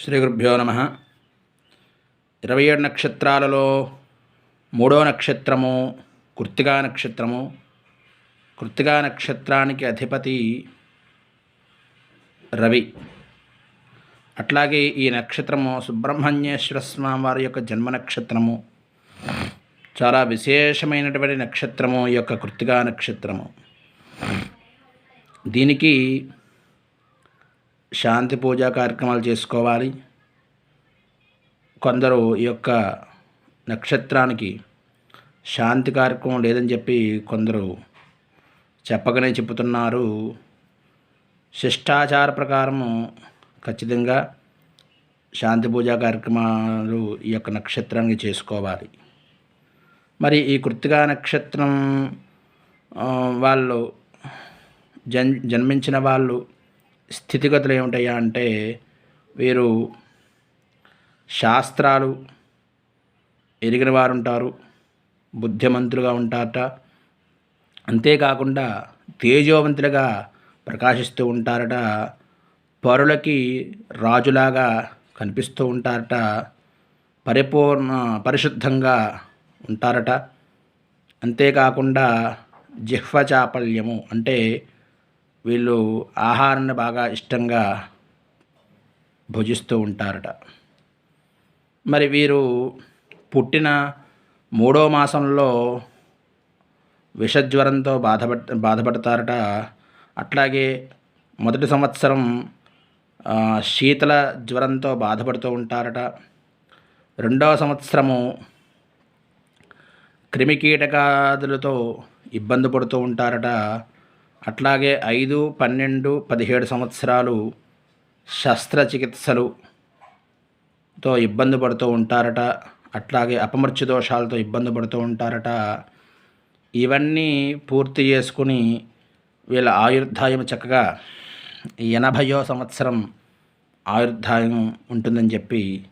శ్రీ గురుభ్యో నమ. ఇరవై ఏడు నక్షత్రాలలో మూడో నక్షత్రము కృత్తిగా నక్షత్రము. కృత్తిగా నక్షత్రానికి అధిపతి రవి. అట్లాగే ఈ నక్షత్రము సుబ్రహ్మణ్యేశ్వర స్వామి వారి యొక్క జన్మ నక్షత్రము. చాలా విశేషమైనటువంటి నక్షత్రము ఈ యొక్క కృత్తిగా నక్షత్రము. దీనికి శాంతి పూజా కార్యక్రమాలు చేసుకోవాలి. కొందరు ఈ యొక్క నక్షత్రానికి శాంతి కార్యక్రమం లేదని చెప్పి కొందరు చెప్పకనే చెబుతున్నారు. శిష్టాచార ప్రకారము ఖచ్చితంగా శాంతి పూజా కార్యక్రమాలు ఈ యొక్క నక్షత్రానికి చేసుకోవాలి. మరి ఈ కృత్తిగా నక్షత్రం వాళ్ళు జన్ జన్మించిన వాళ్ళు స్థితిగతులు ఏమిటయ్యా అంటే వీరు శాస్త్రాలు ఎరిగిన వారు ఉంటారు బుద్ధిమంతులుగా ఉంటారట. అంతేకాకుండా తేజోవంతులుగా ప్రకాశిస్తూ ఉంటారట. పరులకి రాజులాగా కనిపిస్తూ ఉంటారట. పరిపూర్ణ పరిశుద్ధంగా ఉంటారట. అంతేకాకుండా జిహ్వ చాపల్యము అంటే వీళ్ళు ఆహారాన్ని బాగా ఇష్టంగా భుజిస్తూ ఉంటారట. మరి వీరు పుట్టిన మూడో మాసంలో విషజ్వరంతో బాధపడ బాధపడతారట. అట్లాగే మొదటి సంవత్సరం శీతల జ్వరంతో బాధపడుతూ ఉంటారట. రెండవ సంవత్సరము క్రిమికీటకాదులతో ఇబ్బంది పడుతూ ఉంటారట. అట్లాగే ఐదు పన్నెండు పదిహేడు సంవత్సరాలు శస్త్రచికిత్సలుతో ఇబ్బంది పడుతూ ఉంటారట. అట్లాగే అపమృత్యు దోషాలతో ఇబ్బంది పడుతూ ఉంటారట. ఇవన్నీ పూర్తి చేసుకుని వీళ్ళ ఆయుర్దాయం చక్కగా ఎనభయో సంవత్సరం ఆయుర్దాయం ఉంటుందని చెప్పి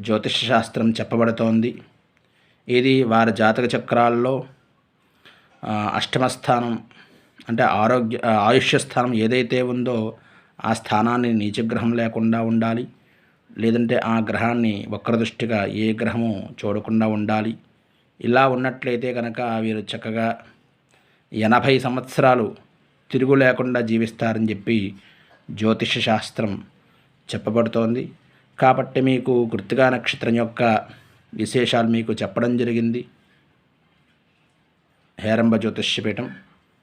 జ్యోతిష శాస్త్రం చెప్పబడుతోంది. ఇది వారి జాతక చక్రాల్లో అష్టమస్థానం అంటే ఆరోగ్య ఆయుష్య స్థానం ఏదైతే ఉందో ఆ స్థానాన్ని నీచగ్రహం లేకుండా ఉండాలి. లేదంటే ఆ గ్రహాన్ని వక్రదృష్టిగా ఏ గ్రహము చూడకుండా ఉండాలి. ఇలా ఉన్నట్లయితే కనుక వీరు చక్కగా ఎనభై సంవత్సరాలు తిరుగు లేకుండా జీవిస్తారని చెప్పి జ్యోతిష శాస్త్రం చెప్పబడుతోంది. కాబట్టి మీకు కృతికా నక్షత్రం యొక్క విశేషాలు మీకు చెప్పడం జరిగింది. హేరంబ జ్యోతిష్యపీఠం.